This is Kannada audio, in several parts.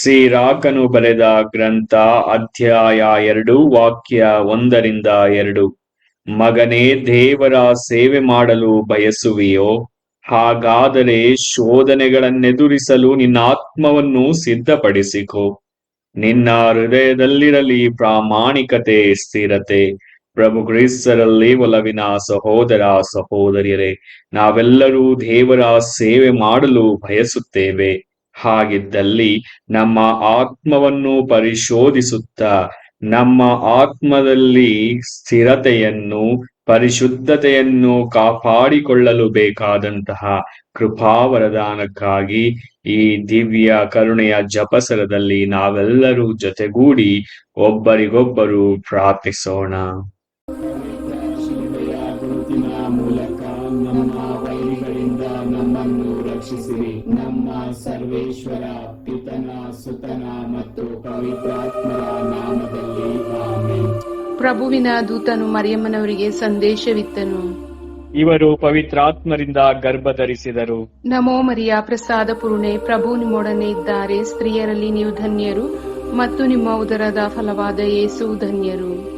ಸಿರಾಕನು ಬರೆದ ಗ್ರಂಥ ಅಧ್ಯಾಯ ಎರಡು, ವಾಕ್ಯ ಒಂದರಿಂದ ಎರಡು. ಮಗನೇ, ದೇವರ ಸೇವೆ ಮಾಡಲು ಬಯಸುವಿಯೋ? ಹಾಗಾದರೆ ಶೋಧನೆಗಳನ್ನೆದುರಿಸಲು ನಿನ್ನ ಆತ್ಮವನ್ನು ಸಿದ್ಧಪಡಿಸಿಕೊ. ನಿನ್ನ ಹೃದಯದಲ್ಲಿರಲಿ, ಪ್ರಾಮಾಣಿಕತೆ ಸ್ಥಿರತೆ. ಪ್ರಭು ಕ್ರಿಸ್ತರಲ್ಲಿ ಒಲವಿನ ಸಹೋದರ ಸಹೋದರಿಯರೇ, ನಾವೆಲ್ಲರೂ ದೇವರ ಸೇವೆ ಮಾಡಲು ಬಯಸುತ್ತೇವೆ. ಹಾಗಿದ್ದಲ್ಲಿ ನಮ್ಮ ಆತ್ಮವನ್ನು ಪರಿಶೋಧಿಸುತ್ತಾ, ನಮ್ಮ ಆತ್ಮದಲ್ಲಿ ಸ್ಥಿರತೆಯನ್ನು, ಪರಿಶುದ್ಧತೆಯನ್ನು ಕಾಪಾಡಿಕೊಳ್ಳಲು ಬೇಕಾದಂತಹ ಕೃಪಾವರದಾನಕ್ಕಾಗಿ ಈ ದಿವ್ಯ ಕರುಣೆಯ ಜಪಸರದಲ್ಲಿ ನಾವೆಲ್ಲರೂ ಜೊತೆಗೂಡಿ ಒಬ್ಬರಿಗೊಬ್ಬರು ಪ್ರಾರ್ಥಿಸೋಣ. ಸರ್ವೇಶ್ವರ ಪಿತನ ಸುತನ ಮತ್ತು ಪವಿತ್ರಾತ್ಮರ ನಾಮದಲ್ಲಿ ಆಮೆನ್. ಪ್ರಭುವಿನ ದೂತನು ಮರಿಯಮ್ಮನವರಿಗೆ ಸಂದೇಶವಿತ್ತನು. ಇವರು ಪವಿತ್ರಾತ್ಮರಿಂದ ಗರ್ಭಧರಿಸಿದರು. ನಮೋ ಮರಿಯ ಪ್ರಸಾದ ಪೂರ್ಣೆ ಪ್ರಭು ನಿಮ್ಮೊಡನೆ ಇದ್ದಾರೆ. ಸ್ತ್ರೀಯರಲ್ಲಿ ನೀವು ಧನ್ಯರು ಮತ್ತು ನಿಮ್ಮ ಉದರದ ಫಲವಾದ ಯೇಸು ಧನ್ಯರು.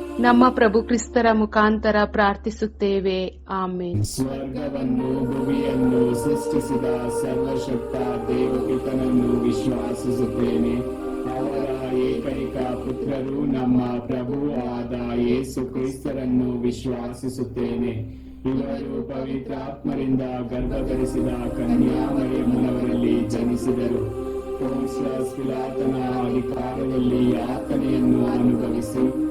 ನಮ್ಮ ಪ್ರಭು ಕ್ರಿಸ್ತರ ಮುಖಾಂತರ ಪ್ರಾರ್ಥಿಸುತ್ತೇವೆ. ಆಮೇನ್. ಸ್ವರ್ಗವನ್ನು ಭೂಮಿಯನ್ನು ಸೃಷ್ಟಿಸಿದ ಸರ್ವಶಕ್ತ ದೇವಪಿತನನ್ನು ವಿಶ್ವಾಸಿಸುತ್ತೇನೆ. ಅವರ ಏಕೈಕ ಪುತ್ರರು ನಮ್ಮ ಪ್ರಭು ಆದ ಯೇಸು ಕ್ರಿಸ್ತರನ್ನು ವಿಶ್ವಾಸಿಸುತ್ತೇನೆ. ಇವರು ಪವಿತ್ರಾತ್ಮರಿಂದ ಗರ್ಭಧರಿಸಿದ ಕನ್ಯಾಮರಿಯಮ್ಮನವರಲ್ಲಿ ಜನಿಸಿದರು. ಪೋಷ ಶಿಲಾತನ ಅಧಿಕಾರದಲ್ಲಿ ಯಾತನೆಯನ್ನು ಅನುಭವಿಸಿ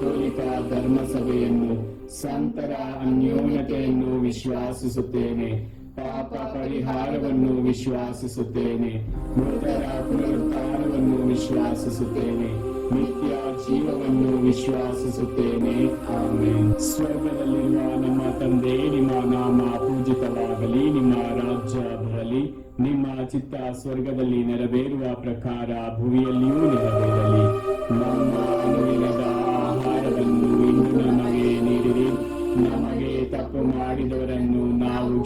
ಕಥೋಲಿಕ ಧರ್ಮಸಭೆಯನ್ನು, ಸಂತರ ಅನ್ಯೋನ್ಯತೆಯನ್ನು ವಿಶ್ವಾಸಿಸುತ್ತೇನೆ. ಪಾಪ ಪರಿಹಾರವನ್ನು ವಿಶ್ವಾಸಿಸುತ್ತೇನೆ. ಮೃತರ ಪುನರುತ್ಥಾನವನ್ನು ವಿಶ್ವಾಸಿಸುತ್ತೇನೆ. ನಿತ್ಯ ಜೀವವನ್ನು ವಿಶ್ವಾಸಿಸುತ್ತೇನೆ. ಆಮೇನ್. ಸ್ವರ್ಗದಲ್ಲಿರುವ ನಮ್ಮ ತಂದೆ, ನಿಮ್ಮ ನಾಮ ಪೂಜಿತವಾಗಲಿ. ನಿಮ್ಮ ರಾಜ್ಯ ಬರಲಿ. ನಿಮ್ಮ ಚಿತ್ತ ಸ್ವರ್ಗದಲ್ಲಿ ನೆರವೇರುವ ಪ್ರಕಾರ ಭುವಿಯಲ್ಲಿಯೂ ನೆರವೇರಲಿ. ನಮ್ಮ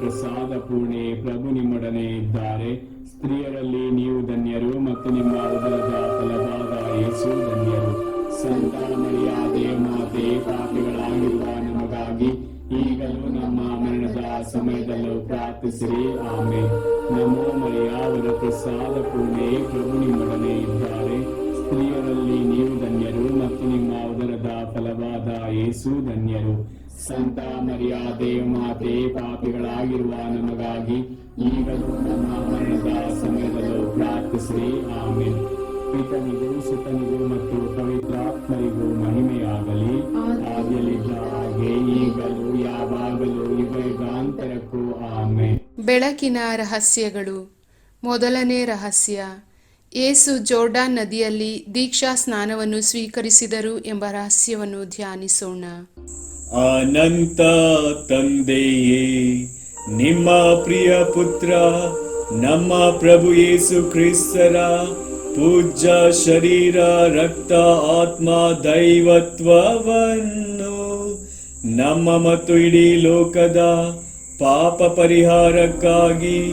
ಪ್ರಸಾದ ಪೂರ್ಣೆ ಪ್ರಭು ನಿಮ್ಮೊಡನೆ ಇದ್ದಾರೆ. ಸ್ತ್ರೀಯರಲ್ಲಿ ನೀವು ಧನ್ಯರು ಮತ್ತು ನಿಮ್ಮ ಉದರದ ಫಲವಾದ ಯೇಸು ಧನ್ಯರು. ಸಂತ ಮರಿಯ ದೇವಮಾತೆ ಪಾಪಿಗಳಾಗಿರುವ ನಮಗಾಗಿ ಈಗಲೂ ನಮ್ಮ ಮರಣದ ಸಮಯದಲ್ಲೂ ಪ್ರಾರ್ಥಿಸಿರಿ. ಆಮೇಲೆ ನಮೋ ಅವರ ಪ್ರಸಾದ ಪೂರ್ಣೆ ಪ್ರಭು ನಿಮ್ಮೊಡನೆ ಇದ್ದಾರೆ. ಸ್ತ್ರೀಯರಲ್ಲಿ ನೀವು ಧನ್ಯರು ಮತ್ತು ನಿಮ್ಮ ಉದರದ ಫಲವಾದ ಯೇಸು ಧನ್ಯರು. ಸಂತ ಮರ್ಯಾದೆ ಮಾತೆ, ಪಾಪಿಗಳಾಗಿರುವ ನಮಗಾಗಿ ಈಗಲೂ ನಮ್ಮ ಮರಣದ ಸಮಯದಲ್ಲೂ ಪ್ರಾರ್ಥಿಸಿರಿ. ಆಮೇಲೆ ಪಿತನಿಗೂ, ಸುತನಿಗೂ ಮತ್ತು ಪವಿತ್ರಾತ್ಮರಿಗೂ ಮಹಿಮೆಯಾಗಲಿ. ಆಗಲಿ ಹಾಗೆ ಈಗಲೂ, ಯಾವಾಗಲೂ ಯುಗ ಯುಗಾಂತರಕ್ಕೂ ಆಮೇಲೆ ಬೆಳಕಿನ ರಹಸ್ಯಗಳು. ಮೊದಲನೇ ರಹಸ್ಯ. ಏಸು ಜೋರ್ಡಾನ್ ನದಿಯಲ್ಲಿ ದೀಕ್ಷಾ ಸ್ನಾನವನ್ನು ಸ್ವೀಕರಿಸಿದರು ಎಂಬ ರಹಸ್ಯವನ್ನು ಧ್ಯಾನಿಸೋಣ. ಅನಂತ ತಂದೆಯೇ, ನಿಮ್ಮ ಪ್ರಿಯ ಪುತ್ರ, ನಮ್ಮ ಪ್ರಭು ಯೇಸು ಕ್ರಿಸ್ತರ ಪೂಜ್ಯ ಶರೀರ, ರಕ್ತ, ಆತ್ಮ, ದೈವತ್ವವನ್ನು ನಮ್ಮ ಮತ್ತು ಇಡೀ ಲೋಕದ ಪಾಪ ಪರಿಹಾರಕ್ಕಾಗಿ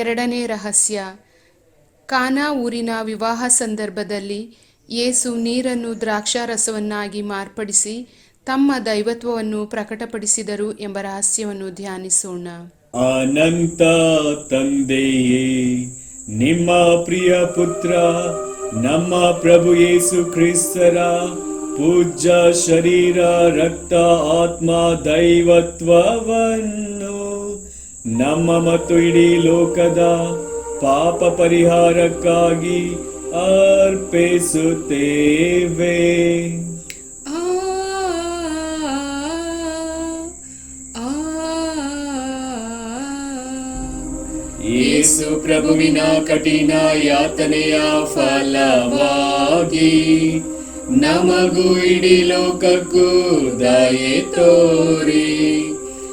ಎರಡನೇ ರಹಸ್ಯ. ಕಾನಾ ಊರಿನ ವಿವಾಹ ಸಂದರ್ಭದಲ್ಲಿ ಯೇಸು ನೀರನ್ನು ದ್ರಾಕ್ಷಾರಸವನ್ನಾಗಿ ಮಾರ್ಪಡಿಸಿ ತಮ್ಮ ದೈವತ್ವವನ್ನು ಪ್ರಕಟಪಡಿಸಿದರು ಎಂಬ ರಹಸ್ಯವನ್ನು ಧ್ಯಾನಿಸೋಣ. ಅನಂತ ತಂದೆಯೇ, ನಿಮ್ಮ ಪ್ರಿಯ ಪುತ್ರ, ನಮ್ಮ ಪ್ರಭು ಯೇಸು ಕ್ರಿಸ್ತರ ಪೂಜ್ಯ ಶರೀರ, ರಕ್ತ, ಆತ್ಮ, ದೈವತ್ವವನ್ನು ನಮ್ಮ ಮತ್ತು ಇಡೀ ಲೋಕದ ಪಾಪ ಪರಿಹಾರಕ್ಕಾಗಿ ಅರ್ಪಿಸುತ್ತೇವೆ. ಯೇಸು ಪ್ರಭುವಿನ ಕಠಿಣ ಯಾತನೆಯ ಫಲವಾಗಿ ನಮಗೂ ಇಡೀ ಲೋಕಕ್ಕೂ ದಯೆ ತೋರಿ.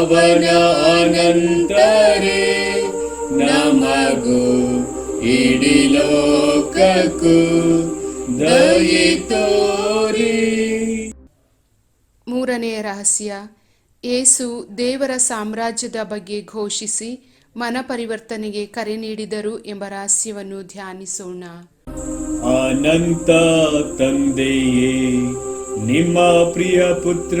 ಪಾವನ ಅನಂತರೆ ನಮಗೂ ಇಡೀ ಲೋಕಕ್ಕೂ ದಯಿತೋರಿ ಮೂರನೆಯ ರಹಸ್ಯ ಏಸು ದೇವರ ಸಾಮ್ರಾಜ್ಯದ ಬಗ್ಗೆ ಘೋಷಿಸಿ ಮನಪರಿವರ್ತನೆಗೆ ಕರೆ ನೀಡಿದರು ಎಂಬ ರಹಸ್ಯವನ್ನು ಧ್ಯಾನಿಸೋಣ. ಅನಂತ ತಂದೆಯೇ ನಿಮ್ಮ ಪ್ರಿಯ ಪುತ್ರ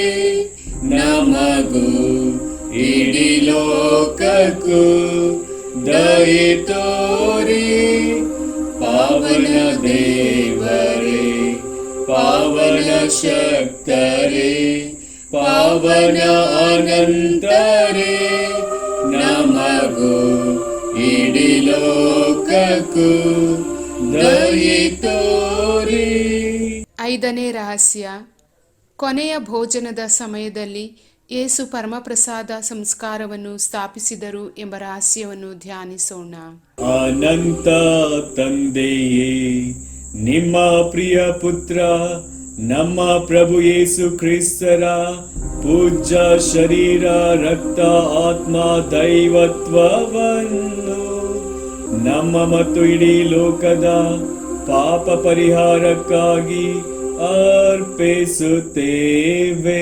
ಲೋಕಕ್ಕೂ ದಯೆ ತೋರಿ. ಪಾವನ ದೇವರೇ, ಪಾವನ ಶಕ್ತರೇ, ಪಾವನ ಅನಂತರೇ, ನಮಗೂ ಇಡೀ ಲೋಕಕ್ಕೂ ದಯೆ ತೋರಿ. ಐದನೇ ರಹಸ್ಯ, ಕೊನೆಯ ಭೋಜನದ ಸಮಯದಲ್ಲಿ ಯೇಸು ಪರಮಪ್ರಸಾದ ಸಂಸ್ಕಾರವನ್ನು ಸ್ಥಾಪಿಸಿದರು ಎಂಬ ರಹಸ್ಯವನ್ನು ಧ್ಯಾನಿಸೋಣ. ಅನಂತ ತಂದೆಯೇ, ನಿಮ್ಮ ಪ್ರಿಯ ಪುತ್ರ, ನಮ್ಮ ಪ್ರಭು ಯೇಸು ಕ್ರಿಸ್ತರ ಪೂಜ್ಯ ಶರೀರ, ರಕ್ತ, ಆತ್ಮ, ದೈವತ್ವವನ್ನು ನಮ್ಮ ಮತ್ತು ಇಡೀ ಲೋಕದ ಪಾಪ ಪರಿಹಾರಕ್ಕಾಗಿ ಅರ್ಪಿಸುತ್ತೇವೆ.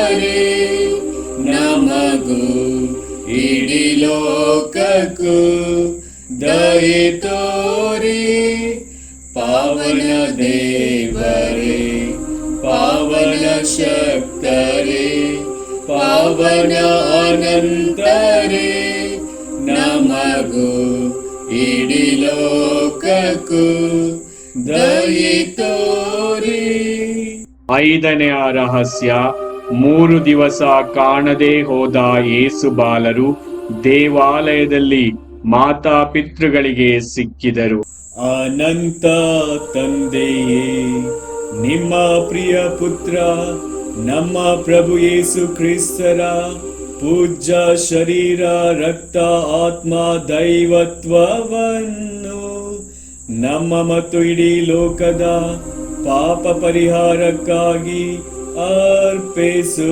ಲೋಕಕ್ಕೂ ದಯೆ ತೋರಿ. ಪಾವನ ದೇವರೇ, ಪಾವನ ಶಕ್ತರೇ, ಪಾವನ ಅನಂತರೇ, ನಮಗೂ ಇಡೀ ಲೋಕಕ್ಕೂ ದಯೆ ತೋರಿ. ಐದನೆಯ ರಹಸ್ಯ ಮೂರು ದಿವಸ ಕಾಣದೆ ಹೋದ ಯೇಸು ಬಾಲರು ಮಾತಾ ಪಿತೃಗಳಿಗೆ ಸಿಕ್ಕಿದರು. ಅನಂತ ತಂದೆಯೇ, ನಿಮ್ಮ ಪ್ರಿಯ ಪುತ್ರ, ನಮ್ಮ ಪ್ರಭು ಯೇಸು ಕ್ರಿಸ್ತರ ಪೂಜ್ಯ ಶರೀರ, ರಕ್ತ, ಆತ್ಮ, ದೈವತ್ವವನ್ನು ನಮ್ಮ ಮತ್ತು ಇಡೀ ಲೋಕದ ಪಾಪ ಪರಿಹಾರಕ್ಕಾಗಿ ಅರ್ಪಿಸುತ್ತೇವೆ.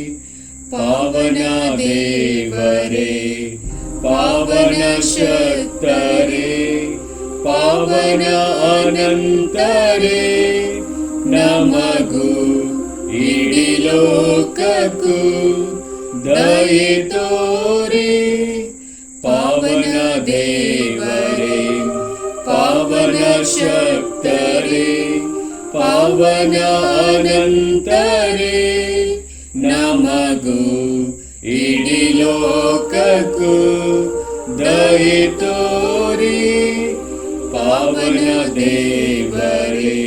पावन्यारे पावन्या पावनशक्तरे पावन अनन्तरे नमगु मगो इडिलोकु दये तोरे पावन्या देव पावन्या शक्रे अनन्तरे नमगु लोकको दये तोरी पावन देवरे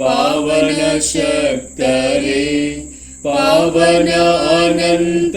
पावन शक्तरे पावन अनन्त